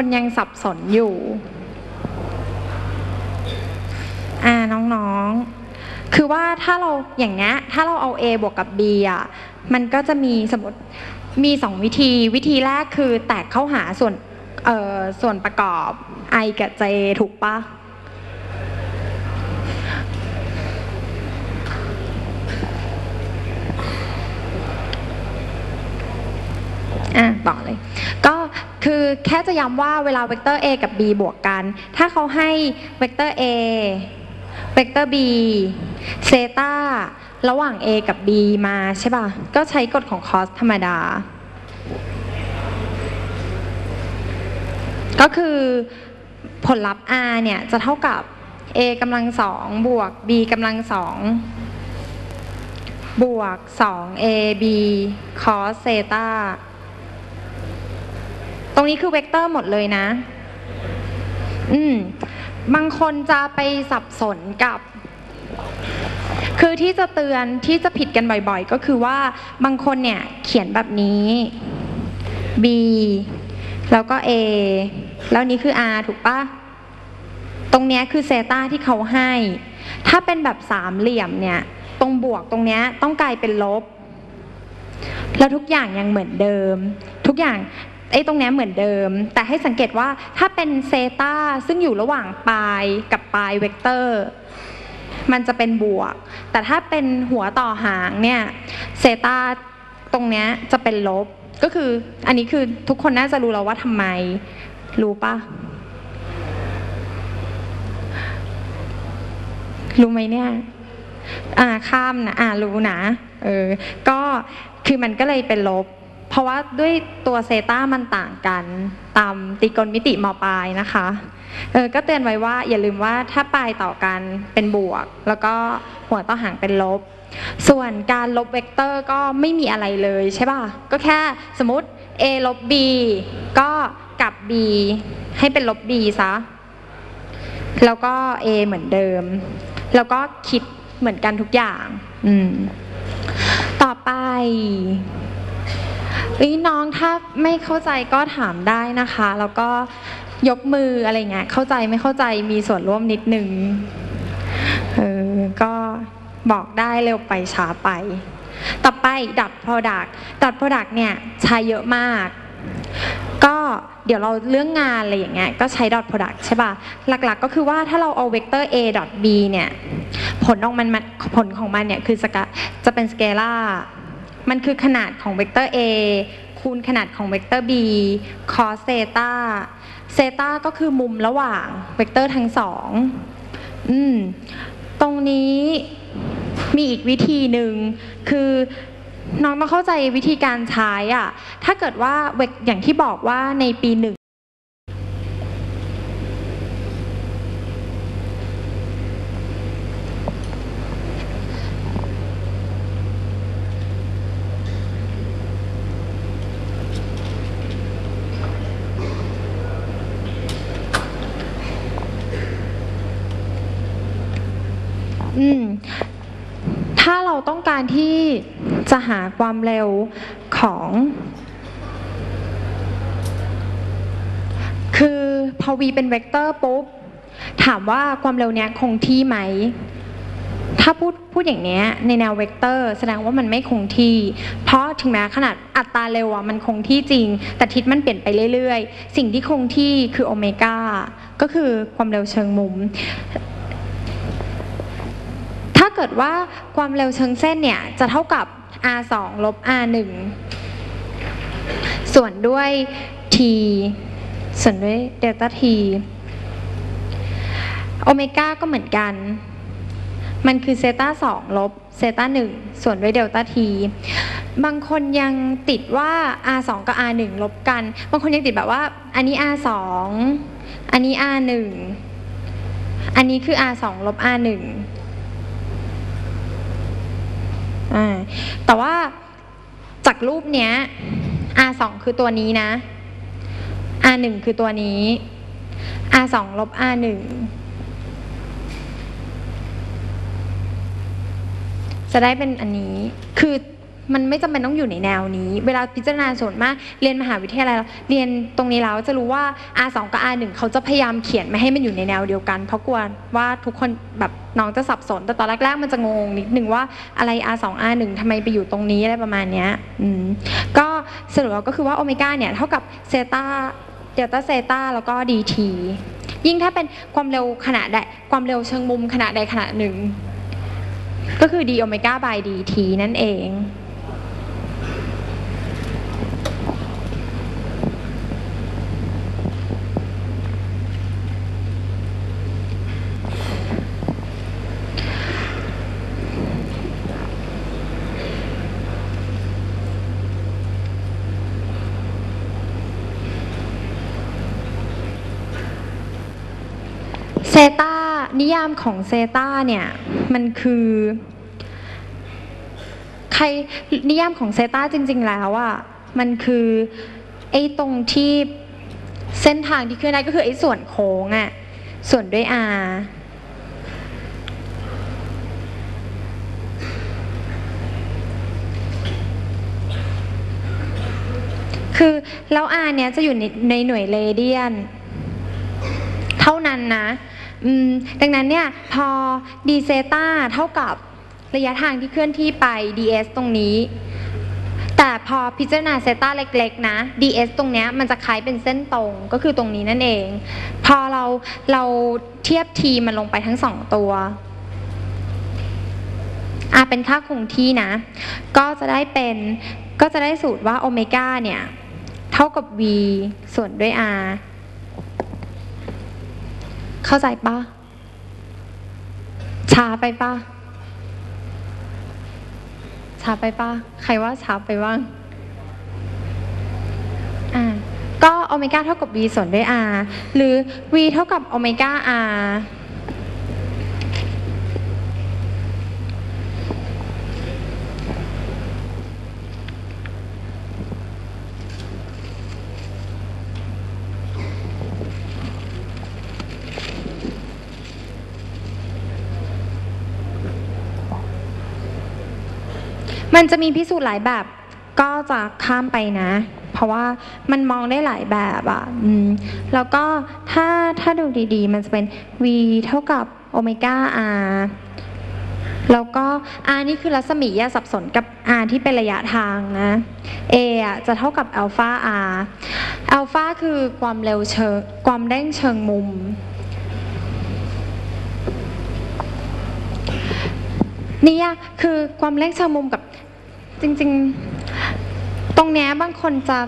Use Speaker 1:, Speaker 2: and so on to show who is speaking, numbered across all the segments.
Speaker 1: คนยังสับสนอยู่ อ่าน้องๆ คือว่าถ้าเราอย่างเงี้ยถ้าเราเอา A บวกกับ B อะมันก็จะมีสมมติมีสองวิธีวิธีแรกคือแตกเข้าหาส่วนส่วนประกอบ I กับ J ถูกปะต่อเลย ก็คือ แค่จะย้ำว่าเวลาเวกเตอร์ a กับ b บวกกัน ถ้าเขาให้เวกเตอร์ a เวกเตอร์ b เซตาระหว่าง a กับ b มาใช่ป่ะ ก็ใช้กฎของคอสธรรมดา ก็คือผลลัพธ์ r เนี่ยจะเท่ากับ a กำลังสองบวก b กำลังสองบวก 2ab cos เซตา รงนี้คือเวกเตอร์หมดเลยนะ อืม บางคนจะไปสับสนกับ คือที่จะเตือนที่จะผิดกันบ่อยๆ ก็คือว่าบางคนเนี่ยเขียนแบบนี้ b แล้วก็ a แล้วนี้คือ r ถูกปะตรงเนี้ยคือเซตาที่เขาให้ ถ้าเป็นแบบสามเหลี่ยมเนี่ย ตรงบวกตรงเนี้ยต้องกลายเป็นลบ แล้วทุกอย่างยังเหมือนเดิม ทุกอย่าง ไอ้ตรงนี้เหมือนเดิม แต่ให้สังเกตว่าถ้าเป็นเซตาซึ่งอยู่ระหว่างปลายกับปลายเวกเตอร์มันจะเป็นบวก แต่ถ้าเป็นหัวต่อหางเนี่ยเซตาตรงนี้จะเป็นลบ ก็คืออันนี้คือทุกคนน่าจะรู้แล้วว่าทำไม รู้ปะรู้ไหมเนี่ย อ่าข้ามนะ อ่ารู้นะ เออ ก็คือมันก็เลยเป็นลบ เพราะว่าด้วยตัวเซต้ามันต่างกันตามตรีโกณมิติมปลายนะคะเออก็เตือนไว้ว่าอย่าลืมว่าถ้าปลายต่อกันเป็นบวก แล้วก็หัวต่อหางเป็นลบ ส่วนการลบเวกเตอร์ก็ไม่มีอะไรเลยใช่ป่ะ ก็แค่สมมติ a ลบ b ก็กลับ b ให้เป็นลบ b ซะ แล้วก็ a เหมือนเดิม แล้วก็คิดเหมือนกันทุกอย่าง อืม ต่อไป เอ้ยน้องถ้าไม่เข้าใจก็ถามได้นะคะ แล้วก็ยกมืออะไรเงี้ยเข้าใจไม่เข้าใจมีส่วนร่วมนิดนึงเออก็บอกได้เร็วไปช้าไป ต่อไป dot product dot product เนี่ยใช้เยอะมาก ก็เดี๋ยวเราเรื่องงานอะไรอย่างเงี้ยก็ใช้ dot product ใช่ป่ะ หลักๆก็คือว่าถ้าเราเอา vector a dot b เนี่ย ผลของมันผลของมันเนี่ยคือสกะจะเป็นสเกล่า มันคือขนาดของเวกเตอร์ a คูณขนาดของเวกเตอร์ b cos เซตาเซตาก็คือมุมระหว่างเวกเตอร์ทั้งสองอืมตรงนี้มีอีกวิธีหนึ่งคือน้องต้องเข้าใจวิธีการใช้อะ ถ้าเกิดว่าเวกอย่างที่บอกว่าในปีหนึ่ง อืม ถ้าเราต้องการที่จะหาความเร็วของ คือพอ v เป็นเวกเตอร์ปุ๊บ ถามว่าความเร็วเนี้ยคงที่ไหม ถ้าพูดพูดอย่างเนี้ยในแนวเวกเตอร์ แสดงว่ามันไม่คงที่ เพราะถึงแม้ขนาดอัตราเร็วอะมันคงที่จริง แต่ทิศมันเปลี่ยนไปเรื่อยๆ สิ่งที่คงที่คือโอเมก้าก็คือความเร็วเชิงมุม เกิดว่าความเร็วเชิงเส้นเนี่ยจะเท่ากับ r 2 ลบ r 1 ส่วนด้วย t ส่วนด้วยเดลต้า t โอเมก้าก็เหมือนกัน มันคือเซต้า2ลบเซต้า1ส่วนด้วยเดลต้า t บางคนยังติดว่า r 2กับ r 1ลบกัน บางคนยังติดแบบว่า อันนี้ r 2อันนี้ r 1อันนี้คือ r 2ลบ r 1 อ่าแต่ว่าจากรูปเนี้ย R 2คือตัวนี้นะ R 1คือตัวนี้ R 2ลบ R 1จะได้เป็นอันนี้คือ มันไม่จำเป็นต้องอยู่ในแนวนี้ เวลาพิจารณาส่วนมาก เรียนมหาวิทยาลัยเรียนตรงนี้แล้วจะรู้ว่า R2 กับ R1 เขาจะพยายามเขียนไม่ให้มันอยู่ในแนวเดียวกัน เพราะกลัวว่าทุกคนแบบน้องจะสับสน แต่ตอนแรกๆมันจะงงนิดนึงว่าอะไร R2 R1 ทำไมไปอยู่ตรงนี้อะไรประมาณนี้อืมก็สรุปก็คือว่าโอเมก้าเนี่ยเท่ากับเซตาเดลต้าเซตาแล้วก็ dt ยิ่งถ้าเป็นความเร็วขนาดใดความเร็วเชิงมุมขนาดใดขนาดหนึ่ง ก็คือ d โอเมก้า by dt นั่นเอง เซตานิยามของเซตาเนี่ย มันคือ ใครนิยามของเซตาจริง ๆ แล้วอะมันคือไอ้ตรงที่เส้นทางที่เคลื่อนได้ก็คือไอ้ส่วนโค้งอะส่วนด้วย r คือแล้ว r เนี้ยจะอยู่ในในหน่วยเรเดียน เท่านั้นนะ ดังนั้นเนี่ยพอ d เซตาเท่ากับระยะทางที่เคลื่อนที่ไป ds ตรงนี้ แต่พอพิจารณาเซตาเล็กๆนะ ds ตรงเนี้ยมันจะคล้ายเป็นเส้นตรงก็คือตรงนี้นั่นเอง พอเราเราเทียบ t มันลงไปทั้งสองตัวอะเป็นค่าคงที่นะ ก็จะได้เป็นก็จะได้สูตรว่าโอเมก้าเนี่ย เท่ากับ v ส่วนด้วย r เข้าใจปะช้าไปปะช้าไปปะใครว่าช้าไปบ้างอ่าก็โอเมก้าเท่ากับ v ส่วนด้วย r หรือ v เท่ากับโอเมก้า r มันจะมีพิสูจน์หลายแบบ ก็จะข้ามไปนะ เพราะว่ามันมองได้หลายแบบอะแล้วก็ถ้าถ้าดูดีๆ มันจะเป็น v เท่ากับโอเมก้า r แล้วก็ r นี่คือรัศมีอย่าสับสนกับ r ที่เป็นระยะทางนะ a อะจะเท่ากับอัลฟา r อัลฟาคือความเร็วเชิงความเร่งเชิงมุม นี่ยคือความเร่งเชิงมุมกับ จริง ๆ ตรงเนี้ยบางคนจะ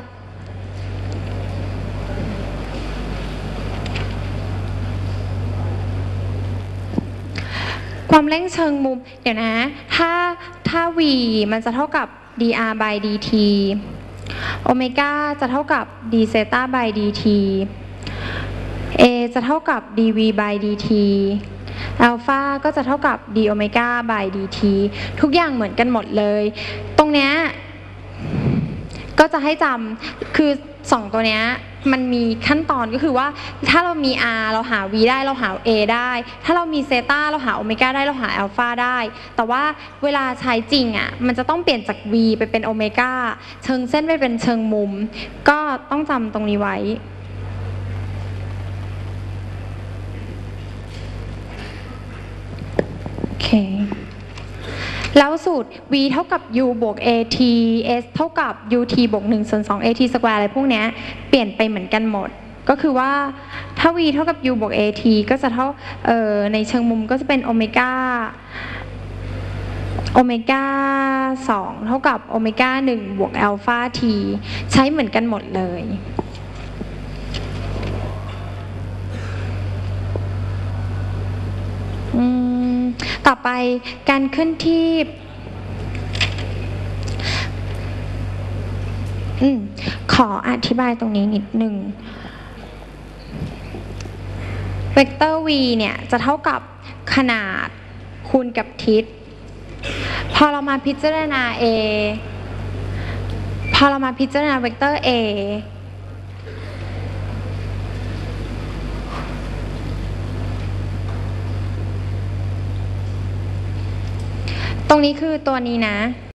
Speaker 1: ความเร่งเชิงมุม เดี๋ยวนะ ถ้าถ้า v มันจะเท่ากับ dr by dt โอเมก้าจะเท่ากับ d เซต้า by dt a จะเท่ากับ dv by dt อัลฟาก็จะเท่ากับ d โอเมก้า by dt ทุกอย่างเหมือนกันหมดเลย ตรงเนี้ยก็จะให้จำคือสองตัวเนี้ยมันมีขั้นตอนก็คือว่าถ้าเรามี r เราหา v ได้เราหา a ได้ ถ้าเรามีเซตาเราหาโอเมก้าได้เราหาอัลฟาได้ แต่ว่าเวลาใช้จริงอะมันจะต้องเปลี่ยนจาก v ไปเป็นโอเมก้าเชิงเส้นไปเป็นเชิงมุม ก็ต้องจำตรงนี้ไว้ โอเค แล้วสูตร v เท่ากับ u บวก at s เท่ากับ ut บวก1ส่วน2 at สแควร์อะไรพวกเนี้ยเปลี่ยนไปเหมือนกันหมด ก็คือว่าถ้า v เท่ากับ u บวก at ก็จะเท่าเอ่อในเชิงมุมก็จะเป็นโอเมก้าโอเมก้า2เท่ากับโอเมก้า1บวกอัลฟา t ใช้เหมือนกันหมดเลย อืม ต่อไปการเคลื่อนที่อขออธิบายตรงนี้นิดหนึ่งเวกเตอร์ v เนี่ย จะเท่ากับขนาดคูณกับทิศ พอเรามาพิจารณา a พอเรามาพิจารณาเวกเตอร์ a ตรงนี้คือตัวนี้นะ